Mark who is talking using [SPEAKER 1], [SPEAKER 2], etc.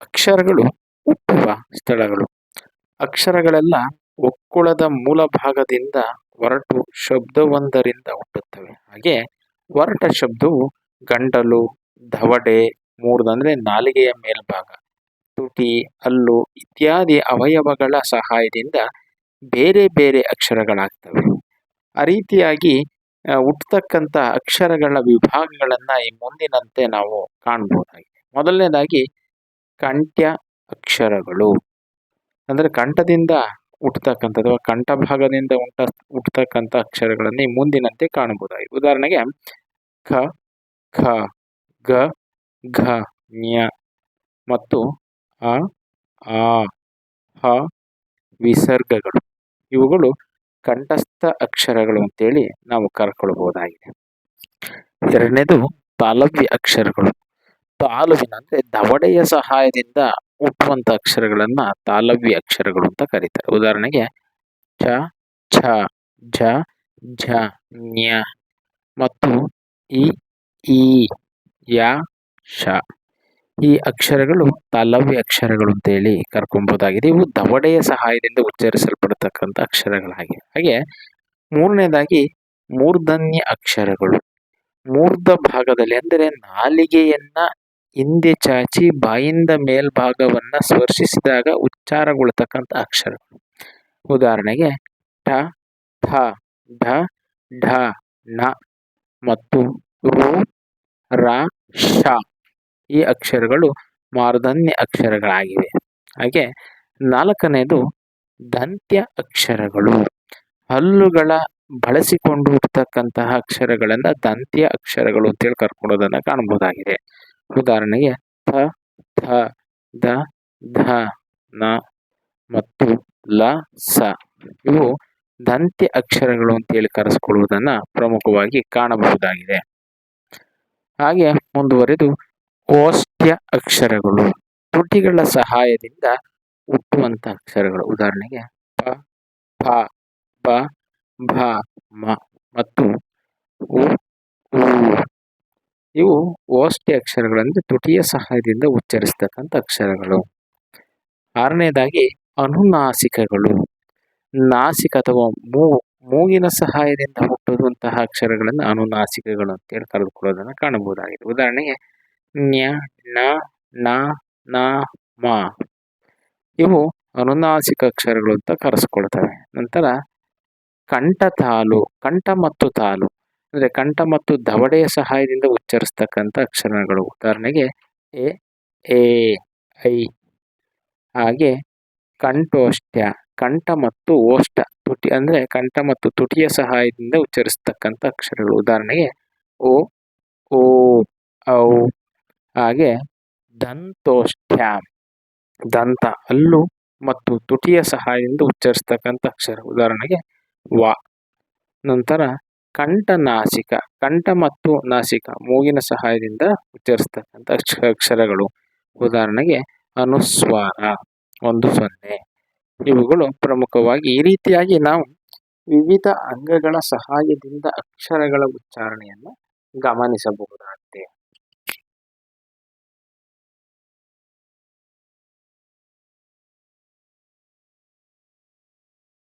[SPEAKER 1] ಅಕ್ಷರಗಳು ಹುಟ್ಟುವ ಸ್ಥಳಗಳು. ಅಕ್ಷರಗಳೆಲ್ಲ ಒಕ್ಕುಳದ ಮೂಲ ಭಾಗದಿಂದ ಹೊರಟು ಶಬ್ದವೊಂದರಿಂದ ಹುಟ್ಟುತ್ತವೆ. ಹಾಗೆ ಹೊರಟ ಶಬ್ದವು ಗಂಡಲು ದವಡೆ ಮೂರ್ದಂದ್ರೆ ನಾಲಿಗೆಯ ಮೇಲ್ಭಾಗ, ತುಟಿ, ಹಲ್ಲು ಇತ್ಯಾದಿ ಅವಯವಗಳ ಸಹಾಯದಿಂದ ಬೇರೆ ಬೇರೆ ಅಕ್ಷರಗಳಾಗ್ತವೆ. ಆ ರೀತಿಯಾಗಿ ಹುಟ್ಟತಕ್ಕಂಥ ಅಕ್ಷರಗಳ ವಿಭಾಗಗಳನ್ನು ಈ ಮುಂದಿನಂತೆ ನಾವು ಕಾಣಬಹುದಾಗಿದೆ ಮೊದಲನೇದಾಗಿ ಕಂಠ್ಯ ಅಕ್ಷರಗಳು ಅಂದರೆ ಕಂಠದಿಂದ ಹುಟ್ಟತಕ್ಕಂಥದ್ದು ಕಂಠ ಭಾಗದಿಂದ ಉಂಟ, ಹುಟ್ಟತಕ್ಕಂಥ ಅಕ್ಷರಗಳನ್ನೇ ಮುಂದಿನಂತೆ ಕಾಣಬಹುದಾಗಿದೆ. ಉದಾಹರಣೆಗೆ ಖ ಖ, ಗ, ಘ ಞ ಮತ್ತು ಅ, ಆ, ಹ, ವಿಸರ್ಗಗಳು. ಇವುಗಳು ಕಂಠಸ್ಥ ಅಕ್ಷರಗಳು ಅಂತೇಳಿ ನಾವು ಕರ್ಕೊಳ್ಬಹುದಾಗಿದೆ. ಎರಡನೇದು ತಾಲವ್ಯ ಅಕ್ಷರಗಳು. ತಾಲುವಿನ ಅಂದ್ರೆ ದವಡೆಯ ಸಹಾಯದಿಂದ ಹುಟ್ಟುವಂಥ ಅಕ್ಷರಗಳನ್ನು ತಾಲವ್ಯ ಅಕ್ಷರಗಳು ಅಂತ ಕರೀತಾರೆ. ಉದಾಹರಣೆಗೆ ಚ, ಛ ಝ ಝ ಞ ಮತ್ತು ಇ, ಈ, ಯ ಶ ಈ ಅಕ್ಷರಗಳು ತಾಲವ್ಯ ಅಕ್ಷರಗಳು ಅಂತೇಳಿ ಕರ್ಕೊಬೋದಾಗಿದೆ. ಇವು ದವಡೆಯ ಸಹಾಯದಿಂದ ಉಚ್ಚರಿಸಲ್ಪಡತಕ್ಕಂಥ ಅಕ್ಷರಗಳಾಗಿವೆ. ಹಾಗೆ ಮೂರನೇದಾಗಿ ಮೂರ್ಧನ್ಯ ಅಕ್ಷರಗಳು. ಮೂರ್ಧ ಭಾಗದಲ್ಲಿ ಅಂದರೆ ನಾಲಿಗೆಯನ್ನ ಹಿಂದೆ ಚಾಚಿ ಬಾಯಿಂದ ಮೇಲ್ಭಾಗವನ್ನ ಸ್ಪರ್ಶಿಸಿದಾಗ ಉಚ್ಚಾರಗೊಳ್ತಕ್ಕಂಥ ಅಕ್ಷರಗಳು. ಉದಾಹರಣೆಗೆ ಠ, ಥ, ಢ ಢ, ಣ ಮತ್ತು ರು ರ ಶ ಈ ಅಕ್ಷರಗಳು ಮಾರ್ಧನ್ಯ ಅಕ್ಷರಗಳಾಗಿವೆ. ಹಾಗೆ ನಾಲ್ಕನೇದು ದಂತ್ಯ ಅಕ್ಷರಗಳು. ಹಲ್ಲುಗಳ ಬಳಸಿಕೊಂಡು ಇರ್ತಕ್ಕಂತಹ ಅಕ್ಷರಗಳನ್ನು ದಂತ್ಯ ಅಕ್ಷರಗಳು ಅಂತೇಳಿ ಕರ್ಕೊಳ್ಳೋದನ್ನ ಕಾಣಬಹುದಾಗಿದೆ ಉದಾಹರಣೆಗೆ ಥ ಥ, ದ, ಧ, ನ ಮತ್ತು ಲ, ಸ. ಇವು ದಂತ್ಯ ಅಕ್ಷರಗಳು ಅಂತೇಳಿ ಕರೆಸ್ಕೊಳ್ಳುವುದನ್ನ ಪ್ರಮುಖವಾಗಿ ಕಾಣಬಹುದಾಗಿದೆ. ಹಾಗೆ ಮುಂದುವರೆದು ಓಷ್ಟ್ಯ ಅಕ್ಷರಗಳು. ತುಟಿಗಳ ಸಹಾಯದಿಂದ ಹುಟ್ಟುವಂಥ ಅಕ್ಷರಗಳು. ಉದಾಹರಣೆಗೆ ಪ ಫ ಬ, ಭ, ಮ ಮತ್ತು ಇವು ಓಷ್ಠಿ ಅಕ್ಷರಗಳಂದ್ರೆ ತುಟಿಯ ಸಹಾಯದಿಂದ ಉಚ್ಚರಿಸ್ತಕ್ಕಂಥ ಅಕ್ಷರಗಳು. ಆರನೇದಾಗಿ ಅನುನಾಸಿಕಗಳು. ನಾಸಿಕ ಅಥವಾ ಮೂ, ಮೂಗಿನ ಸಹಾಯದಿಂದ ಹುಟ್ಟುವಂತಹ ಅಕ್ಷರಗಳನ್ನು ಅನುನಾಸಿಕಗಳು ಅಂತೇಳಿ ಕರೆದುಕೊಳ್ಳೋದನ್ನು ಕಾಣಬಹುದಾಗಿದೆ. ಉದಾಹರಣೆಗೆ ನ್ಯ, ನ ನ ನ, ಮ. ಇವು ಅನುನಾಸಿಕ ಅಕ್ಷರಗಳು ಅಂತ ಕರೆಸ್ಕೊಳ್ತವೆ. ನಂತರ ಕಂಠ ತಾಲು, ಕಂಠ ಮತ್ತು ತಾಲು. ಅಂದ್ರೆ ಕಂಠ ಮತ್ತು ದವಡೆಯ ಸಹಾಯದಿಂದ ಉಚ್ಚರಿಸ್ತಕ್ಕಂಥ ಅಕ್ಷರಗಳು. ಉದಾಹರಣೆಗೆ ಎ ಎ, ಐ. ಹಾಗೆ ಕಂಠೋಷ್ಟ್ಯ ಕಂಠ ಮತ್ತು ಓಷ್ಟ ತುಟಿ ಅಂದರೆ ಕಂಠ ಮತ್ತು ತುಟಿಯ ಸಹಾಯದಿಂದ ಉಚ್ಚರಿಸ್ತಕ್ಕಂಥ ಅಕ್ಷರಗಳು. ಉದಾಹರಣೆಗೆ ಓ ಓ, ಔ. ಹಾಗೆ ದಂತೋಷ್ಠ್ಯ, ದಂತ ಅಲ್ಲು ಮತ್ತು ತುಟಿಯ ಸಹಾಯದಿಂದ ಉಚ್ಚರಿಸ್ತಕ್ಕಂಥ ಅಕ್ಷರ. ಉದಾಹರಣೆಗೆ ವ. ನಂತರ ಕಂಠ ನಾಸಿಕ, ಕಂಠ ಮತ್ತು ನಾಸಿಕ ಮೂಗಿನ ಸಹಾಯದಿಂದ ಉಚ್ಚರಿಸ್ತಕ್ಕಂಥ ಅಕ್ಷ ಅಕ್ಷರಗಳು. ಉದಾಹರಣೆಗೆ ಅನುಸ್ವಾರ, ಒಂದು ಸೊನ್ನೆ. ಇವುಗಳು ಪ್ರಮುಖವಾಗಿ ಈ ರೀತಿಯಾಗಿ ನಾವು ವಿವಿಧ ಅಂಗಗಳ ಸಹಾಯದಿಂದ ಅಕ್ಷರಗಳ ಉಚ್ಚಾರಣೆಯನ್ನು ಗಮನಿಸಬಹುದಾಗಿದೆ.